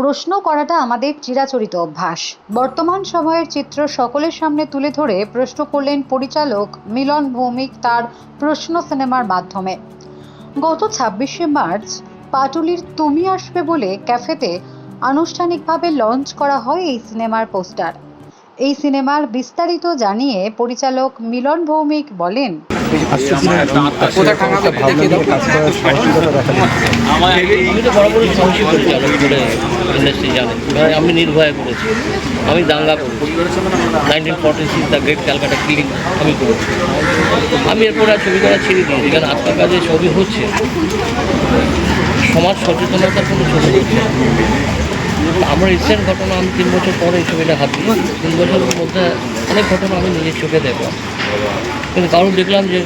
প্রশ্ন করাটা আমাদের চিরাচরিত অভ্যাস। বর্তমান সময়ের চিত্র সকলের সামনে তুলে ধরে প্রশ্ন করলেন পরিচালক মিলন ভৌমিক তার প্রশ্ন সিনেমার মাধ্যমে। গত ছাব্বিশে মার্চ পাটুলির তুমি আসবে বলে ক্যাফেতে আনুষ্ঠানিকভাবে লঞ্চ করা হয় এই সিনেমার পোস্টার। এই সিনেমার বিস্তারিত জানিয়ে পরিচালক মিলন ভৌমিক বলেন কাজ আমি নির্ভয়া করেছি আমি দাঙ্গা করেছি nineteen the great Calcutta clinic আমি করেছি আমি এরপরে আর ছবি করা ছেড়ে দিয়েছি কারণ আজকালকার যে ছবি হচ্ছে সমাজ সচেতনতার কোনো ছবি হচ্ছে আমার রিসেন্ট ঘটনা আমি তিন বছর পরে এই ছবিটা হাত দিই তিন বছরের মধ্যে অনেক ঘটনা আমি নিজের চোখে দেখলাম কিন্তু কারণ দেখলাম যে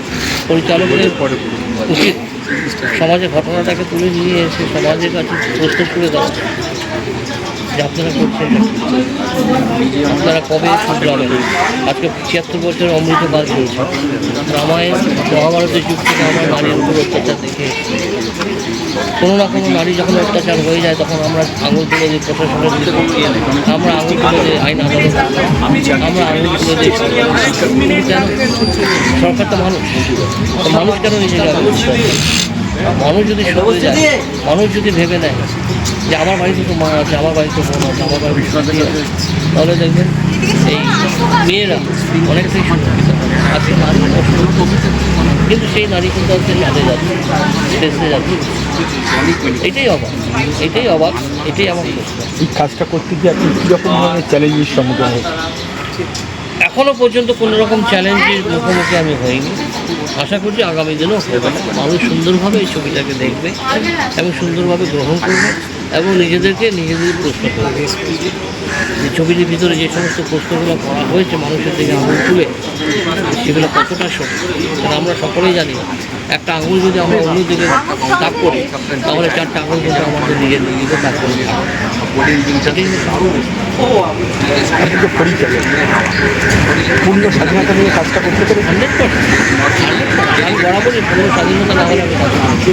পরিচালকের উচিত সমাজের ঘটনাটাকে তুলে নিয়ে এসে সমাজের কাছে প্রস্তুত করে দেওয়া যে আপনারা করছেন? আপনারা কবে শুনলামেন আজকে ছিয়াত্তর বছর অমৃত কাল চলছে রামায়ণ মহাভারতের যুগ থেকে আমরা নারীর উপর অত্যাচার দেখে। কোনো না কোনো নারী যখন অত্যাচার হয়ে যায়, তখন আমরা আঙুল তুলে দিই প্রশাসনের আমরা আঙুল তুলে দিই আইন আদালত আমরা আঙুল তুলে দিই কেন সরকার তো মানুষ মানুষ কেন নিজেকে? মানুষ যদি সরে যায় মানুষ যদি ভেবে নেয় যে আমার বাড়িতে তো মা আছে আমার বাড়িতে বোন আছে আমার বাড়িতে তাহলে দেখবেন এই মেয়েরা অনেকটাই সুরক্ষিত। আজকে নারী কিন্তু সেই নারী কিন্তু আজকে চাঁদে যাচ্ছে দেশে যাচ্ছে এটাই অবাক এটাই অবাক এটাই আমার এই কাজটা করতে গিয়ে আপনি কীরকম ধরনের চ্যালেঞ্জের সম্মুখীন হয়েছেন? এখনও পর্যন্ত কোনো রকম চ্যালেঞ্জের মুখোমুখি আমি হইনি। আশা করছি আগামী দিনও হবে মানুষ সুন্দরভাবে এই ছবিটাকে দেখবে এবং সুন্দরভাবে গ্রহণ করবে এবং নিজেদেরকে নিজেদের প্রশ্ন করবে। যে ছবিটির ভিতরে যে সমস্ত প্রশ্নগুলো করা হয়েছে মানুষের দিকে আঙুল তুলে, সেগুলো কতটা সত্য আমরা সকলেই জানি। একটা আঙুল যদি আমরা অন্য দিকে তাক করি তাহলে চারটা আঙুল কিন্তু আমাদের নিজের দিকে তাক করে পূর্ণ স্বাধীনতা নিয়ে কাজটা করতে পেরেছেন হান্ড্রেড পার্সেন্ট আমি বরাবরই কোনো স্বাধীনতা না হলে করি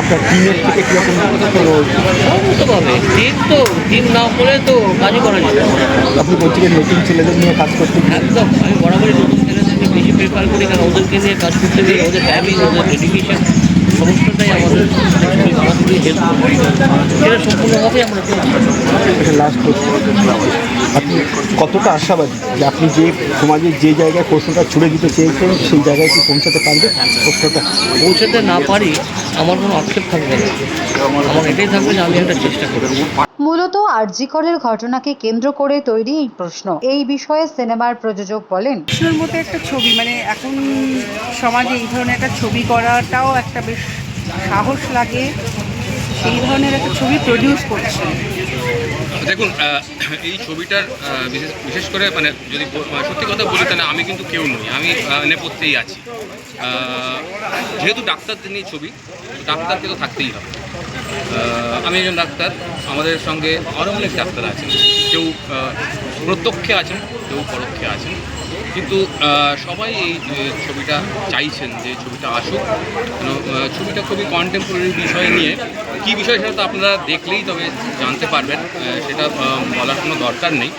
আপনার টিমের থেকে কীরকম সমস্তভাবে টিম তো টিম না হলে তো কাজই করা না। আপনি বলছেন নতুন ছেলেদের নিয়ে কাজ করতে একদম আমি বরাবরই নতুন বেশি প্রেফার করি, কারণ ওদেরকে নিয়ে কাজ করতে গেলে ওদের ফ্যামিলি ওদের ডেডিকেশন সমস্তটাই আমাদের ছবি হেল্প সেটা সম্পূর্ণভাবেই আমরা আপনি কতটা আশাবাদী যে আপনি যে সমাজের যে জায়গায় প্রশ্নটা ছুড়ে দিতে চেয়েছেন সেই জায়গায় কি পৌঁছাতে পারবে? প্রশ্নটা পৌঁছাতে না পারি আমার কোনো আক্ষেপ থাকবে না। আমার এটাই থাকবে যে আমি একটা চেষ্টা করব। মূলত আরজিকরের ঘটনাকে কেন্দ্র করে তৈরি এই প্রশ্ন। এই বিষয়ে সিনেমার প্রযোজক বলেন প্রশ্নের মতো একটা ছবি মানে এখন সমাজে এই ধরনের একটা ছবি করাটাও একটা বেশ সাহস লাগে। সেই ধরনের একটা ছবি প্রডিউস করছে। দেখুন এই ছবিটার বিশেষ বিশেষ করে মানে যদি সত্যি কথা বলি, তাহলে আমি কিন্তু কেউ নই। আমি নেপথ্যেই আছি। যেহেতু ডাক্তার তিনি ছবি, ডাক্তারকে তো থাকতেই হবে। আমি একজন ডাক্তার, আমাদের সঙ্গে আরও অনেক ডাক্তার আছেন। কেউ প্রত্যক্ষে আছেন, কেউ পরোক্ষে আছেন। কিন্তু সবাই এই ছবিটা চাইছেন যে ছবিটা আসুক। ছবিটা খুবই কন্টেম্পোরারি বিষয় নিয়ে। কী বিষয় সেটা তো আপনারা দেখলেই তবে জানতে পারবেন সেটা বলার কোনো দরকার নেই।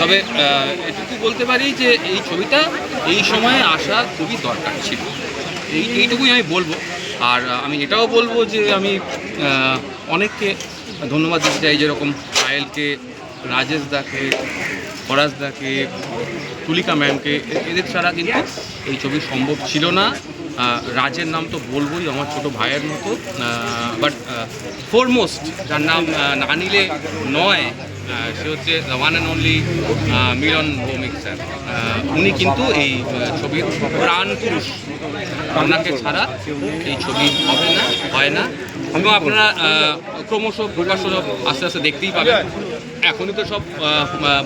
তবে এটুকু বলতে পারি যে এই ছবিটা এই সময়ে আসা খুবই দরকার ছিল। এই, এইটুকুই আমি বলব। আর আমি এটাও বলব যে আমি অনেককে ধন্যবাদ দিতে চাই যেরকম পায়েলকে রাজেশ দাকে ফরাজ দাকে, তুলিকা ম্যামকে এদের ছাড়া কিন্তু এই ছবি সম্ভব ছিল না। রাজের নাম তো বলবোই আমার ছোট ভাইয়ের মতো। বাট ফোরমোস্ট যার নাম না নিলে নয় সে হচ্ছে one and only Milan Bhowmik sir উনি কিন্তু এই ছবির প্রাণ পুরুষ। ওনাকে ছাড়া এই ছবি হবে না, হয় না। এবং আপনারা ক্রমশ প্রকাশ্য আস্তে আস্তে দেখতেই পাবেন। এখনই তো সব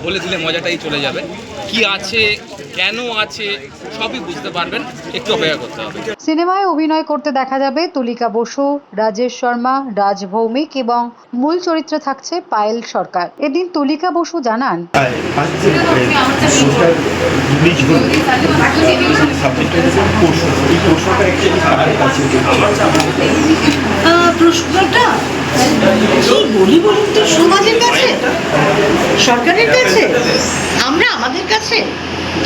বলে দিলে মজাটাই চলে যাবে। কি আছে কেন আছে সবই বুঝতে পারবেন। একটু অপেক্ষা করতে হবে। সিনেমায় অভিনয় করতে দেখা যাবে তুলিকা বসু রাজেশ শর্মা রাজ ভৌমিক এবং মূল চরিত্রে থাকছে পায়েল সরকার। এদিন তুলিকা বসু জানান প্রশ্নটা? কি বলি বলুন তো সমাজের কাছে? সরকারের কাছে? আমরা আমাদের কাছে?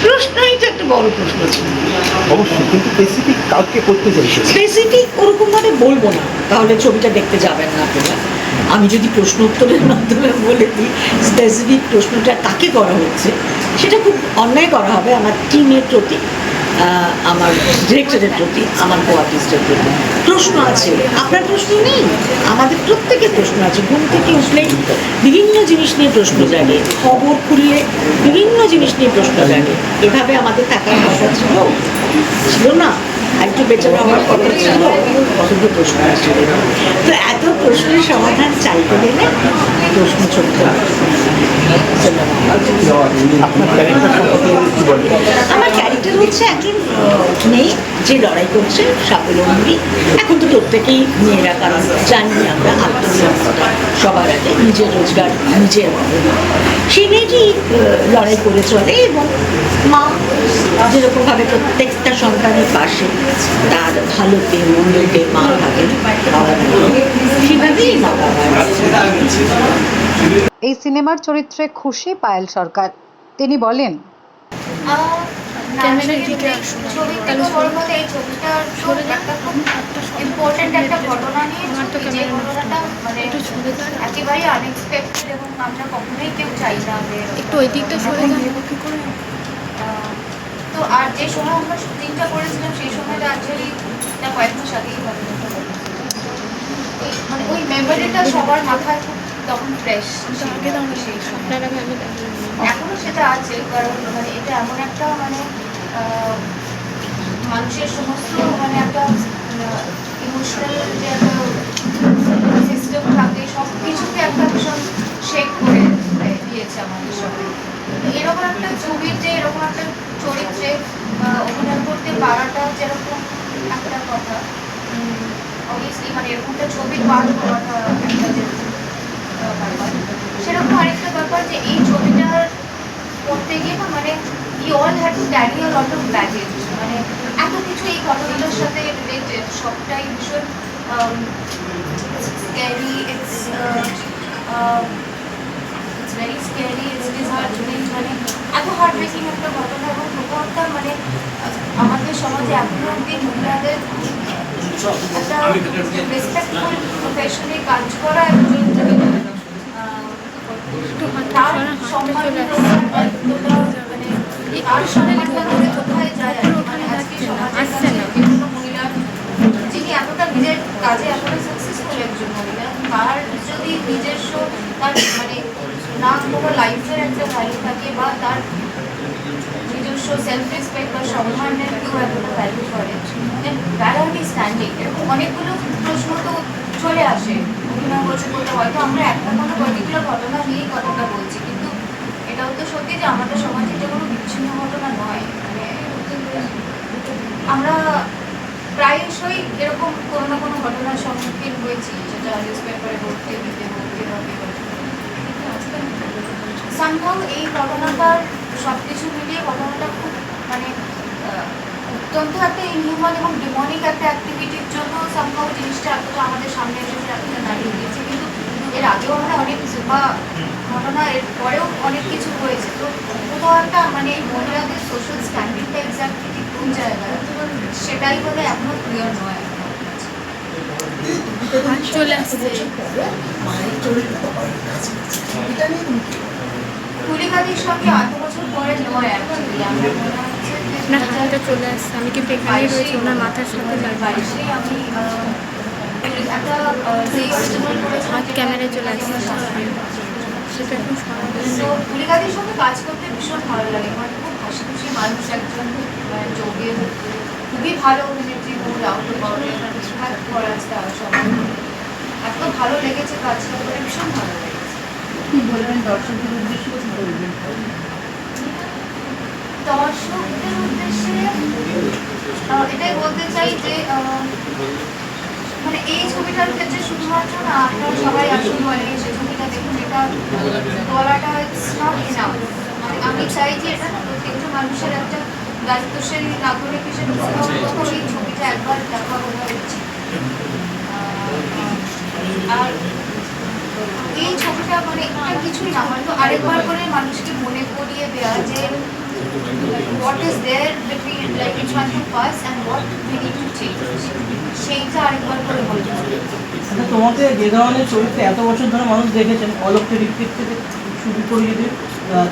প্রশ্নই তো একটা বড় প্রশ্ন ছিল। অবশ্যই কিন্তু স্পেসিফিক কাউকে করতে চাইছে স্পেসিফিক ওরকমভাবে বলব না তাহলে ছবিটা দেখতে যাবেন না আপনারা। আমি যদি প্রশ্ন উত্তরের মাধ্যমে বলে দিই স্পেসিফিক প্রশ্নটা কাকে করা হচ্ছে সেটা খুব অন্যায় করা হবে আমার টিমের প্রতি। আমার ডিরেক্টরের প্রতি, আমার কো আর্টিস্টের প্রতি প্রশ্ন আছে। আপনার প্রশ্ন নেই? আমাদের প্রত্যেকের প্রশ্ন আছে, ঘুম থেকে উঠলেই বিভিন্ন জিনিস নিয়ে প্রশ্ন জাগে, খবর খুললে বিভিন্ন জিনিস নিয়ে প্রশ্ন জাগে। এভাবে আমাদের থাকার কথা ছিল? ছিল না? একটু বেচারা আমার কথা ছিল? কতগুলো প্রশ্ন আছে। তো এত প্রশ্নের সমাধান চাইতে গেলে প্রশ্ন চলতে আমার ক্যারেক্টার হচ্ছে একজন মেয়ে যে লড়াই করছে স্বাবলম্বী। এখন তো প্রত্যেকেই মেয়েরা কারণ জানি আমরা আত্মনির্ভরতা সবার আগে নিজের রোজগার নিজের সেই মেয়েটি লড়াই করে চলে এবং মা যেরকমভাবে প্রত্যেকটা সন্তানের পাশে তার ভালোতে মন্দতে মা থাকেন বাবা সেভাবেই মা বাবা এই সিনেমার চরিত্রে খুশি পায়েল সরকার। তিনি বলেন। একটা মানে একটু ওই দিকটা সরে তো আর যে সময় আমরা শুটিংটা করেছিলাম সেই সময়টা অ্যাকচুয়ালি এটা কয়েক মাস আগেই মানে ওই মেমোরিটা সবার মাথায় তখন ফ্রেশ সেই সময়। এখনও সেটা আছে কারণ মানে এটা এমন একটা মানে মানুষের সমস্ত মানে একটা ইমোশনাল যে একটা সিস্টেম থাকে সব কিছুকে একটা ভীষণ শেক করে দিয়েছে আমাদের সবাই। এরকম একটা ছবিতে এরকম একটা চরিত্রে অভিনয় করতে পারাটা যেরকম একটা কথা অবভিয়াসলি মানে এরকম একটা ছবি পার হওয়াটা একটা সেরকম আরেকটা ব্যাপার যে, এই ছবিটার করতে গিয়ে না মানে you all had to carry a lot of baggage মানে এত কিছু এই ঘটনাটার সাথে রিলেটেড সবটাই ভীষণ scary it's very scary it's is hurt মানে এত হার্ট ব্রেকিং একটা ঘটনা এবং প্রথমটা মানে আমাদের সমাজে এখনও অব্দি মহিলাদের একটা রেসপেক্টফুল প্রফেশনে কাজ করা একজন তার সম্মান মানে তার সম্মানটা ধরে কোথায় যায় মানে আজকে সমাজের না। কাছে বিভিন্ন মহিলা যিনি এতটা নিজের কাজে এতটা সাকসেসফুল একজন মহিলা তার যদি নিজস্ব তার মানে না কোনো লাইফের একটা ভ্যালু থাকে বা তার নিজস্ব সেলফ রেসপেক্ট বা সম্মানের কেউ এতটা ভ্যালু করে দেন are স্ট্যান্ডিং এরকম অনেকগুলো প্রশ্ন তো চলে আসে অভিনয় করতে করতে হয়তো আমরা একটা কোনো পার্টিকুলার ঘটনা নিয়েই কথাটা বলছি, কিন্তু এটাও তো সত্যি যে আমাদের সমাজে এটা কোনো বিচ্ছিন্ন ঘটনা নয় মানে আমরা প্রায়শই এরকম কোনো না কোনো ঘটনার সম্মুখীন হয়েছি, যেটা নিউজ পেপারে পড়তে দিতে। সামহাও এই ঘটনাটার সব কিছু মিলিয়ে ঘটনাটা খুব মানে অত্যন্ত একটা ইনহিউম্যান এবং ডিমনিক একটা অ্যাক্টিভিটির জন্য সামহাও জিনিসটা এতটা আমাদের সামনে এসেছে এতটা দাঁড়িয়ে দিয়েছে কিন্তু এর আগেও আমরা অনেক বা ঘটনা এর পরেও অনেক কিছু হয়েছে। তো কোথাও একটা মানে এই মহিলাদের সোশ্যাল স্ট্যান্ডিংটা এক্স্যাক্টলি ঠিক কোন জায়গায়? সেটাই বলে এখনও ক্লিয়ার নয় চলে আসছে। তুলিকাদির সঙ্গে আট বছর পরে নয় অ্যাকচুয়ালি আমরা মনে হচ্ছে আপনার হাতটা চলে আসছে। আমি কিন্তু এখানেই রয়েছি ওনার মাথার সাথে লাগবে। আমি হাত ক্যামেরায় চলে আসছে। সেটা এখন সরাবে সঙ্গে কাজ করতে ভীষণ ভালো লাগে। মানে খুব হাসি খুশি মানুষ একজন মানে যোগের খুবই ভালো অভিনেত্রী বহু বেশিরভাগ করার তারা সবাই। এত ভালো লেগেছে কাজটা করে ভীষণ ভালো লেগেছে দর্শকদের উদ্দেশ্যে আহ, এটাই বলতে চাই যে মানে এই ছবিটার ক্ষেত্রে শুধুমাত্র না আপনারা সবাই আসুন বলে সেই ছবিটা দেখুন এটা বলাটা ইটস মানে আমি চাই যে এটা প্রত্যেকটা মানুষের একটা দায়িত্বশীল নাগরিক হিসেবে এই ছবিটা একবার দেখা বোঝা উচিত। আর এই ছবিটা মানে এটা কিছুই না, হয়তো আরেকবার করে মানুষকে মনে করিয়ে যে সেইটা আরেকবার করে আচ্ছা তোমাকে যে ধরনের চরিত্রে এত বছর ধরে মানুষ দেখেছেন অলক্ষ ঋত্বিক থেকে শুরু করে যদি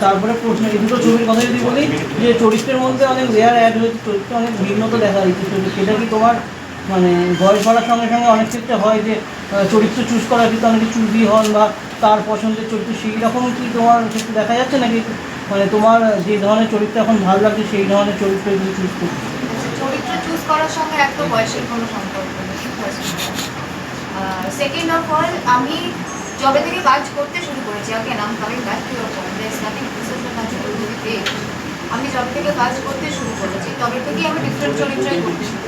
তারপরে প্রশ্ন এই দুটো ছবির কথা যদি বলি, যে চরিত্রের মধ্যে অনেক রেয়ার অ্যাড হয়েছে, চরিত্রে অনেক ভিন্নতা দেখা যাচ্ছে সেটা কি তোমার মানে বয়স বাড়ার সঙ্গে সঙ্গে অনেক ক্ষেত্রে হয় যে চরিত্র চুজ করার ক্ষেত্রে অনেকে চুজি হন বা তার পছন্দের চরিত্র সেই রকম কি তোমার ক্ষেত্রে দেখা যাচ্ছে নাকি? মানে তোমার যে ধরনের চরিত্র এখন ভালো লাগছে সেই ধরনের চরিত্র তুমি চুজ করছ? আচ্ছা, চরিত্র চুজ করার সঙ্গে একটা বয়সের কোনো সম্পর্ক সেকেন্ড অফ অল আমি যবে থেকে কাজ করতে শুরু করেছি। is not natural to the page আমি যবে থেকে কাজ করতে শুরু করেছি। তবে থেকেই আমি ডিফারেন্ট চরিত্রই করেছি।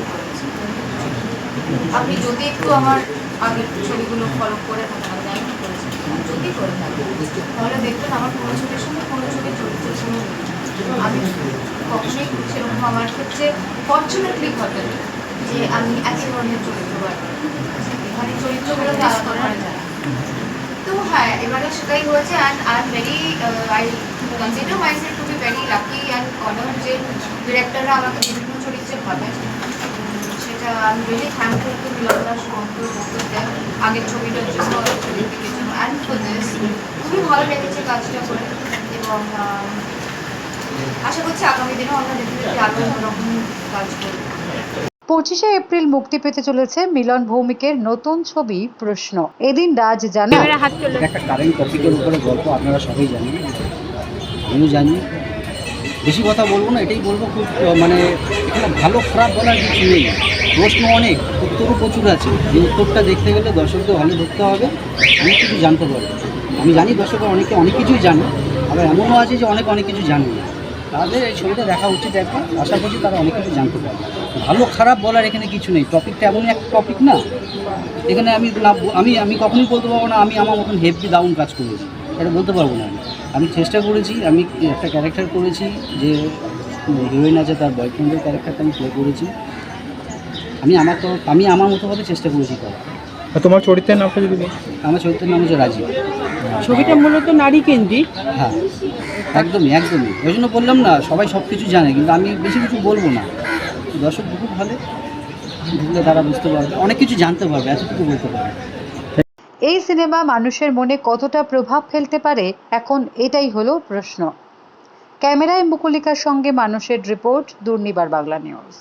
আপনি যদি একটু আমার আগের ছবিগুলো ফলো করে থাকেন যদি করে থাকেন, তাহলে দেখবেন আমার কোনো ছবির সঙ্গে কোনো ছবি চরিত্র কোনো আমি কখনোই সেরকম আমার ক্ষেত্রে ফর্চুনেটলি ঘটে যে আমি একই ধরনের চরিত্র পাই মানে চরিত্রগুলোকে আলাদা করা যায় তো হ্যাঁ এবারে সেটাই হয়েছে and I am very I consider myself to be very lucky and honour যে ডিরেক্টররা আমাকে বিভিন্ন চরিত্রে ভাবে সেটা I am really thankful to মিলনদা Shubhankar বকুলদার আগের ছবিটার জন্য জন্য অ্যান্ড ফর দিস খুবই ভালো লেগেছে কাজটা করে। এবং আশা করছি আগামী দিনেও আমরা ডেফিনেটলি আরও অন্যরকম কাজ করব। পঁচিশে এপ্রিল মুক্তি পেতে চলেছে মিলন ভৌমিকের নতুন ছবি প্রশ্ন। এদিন রাজ জানা হাত চলে এটা একটা কারেন্ট টপিকের উপরে গল্প আপনারা সবাই জানেন। আমিও জানি। বেশি কথা বলব না এটাই বলব খুব মানে এখানে ভালো খারাপ বলার কিছু নেই। প্রশ্ন অনেক, উত্তরও প্রচুর আছে। যে উত্তরটা দেখতে গেলে দর্শকদের হলে ধরতে হবে, অনেক কিছু জানতে পারবে আমি জানি দর্শকরা অনেকে অনেক কিছুই জানে, আবার এমনও আছে যে অনেক অনেক কিছু জানে তাদের এই ছবিটা দেখা উচিত একবার, আশা করছি তারা অনেক কিছু জানতে পারবে। ভালো খারাপ বলার এখানে কিছু নেই টপিকটা এমনই একটা টপিক না, এখানে আমি না আমি আমি কখনোই বলতে পারব না, আমি আমার মতন হেভি ডাউন কাজ করেছি, এটা বলতে পারব না আমি। আমি চেষ্টা করেছি, আমি একটা ক্যারেক্টার করেছি যে হিরোইন আছে, তার বয়ফ্রেন্ডের ক্যারেক্টারটা আমি প্লে করেছি। আমি আমার তো আমি আমার মতো মতোভাবে চেষ্টা করেছি করা তোমার চরিত্রের নামটা যদি বলো। আমার চরিত্রের নাম হচ্ছে রাজীব। ছবিটা মূলত নারী কেন্দ্রিক। হ্যাঁ একদমই একদমই। ওই জন্য বললাম না সবাই সব কিছু জানে কিন্তু আমি বেশি কিছু বলব না। দর্শক খুব ভালো ঢুকলে তারা বুঝতে পারবে অনেক কিছু জানতে পারবে এতটুকু বলতে পারবে। এই সিনেমা মানুষের মনে কতটা প্রভাব ফেলতে পারে এখন এটাই হলো প্রশ্ন। ক্যামেরায় মুকুলিকার সঙ্গে মানুষের রিপোর্ট দুর্নিবার বাংলা নিউজ।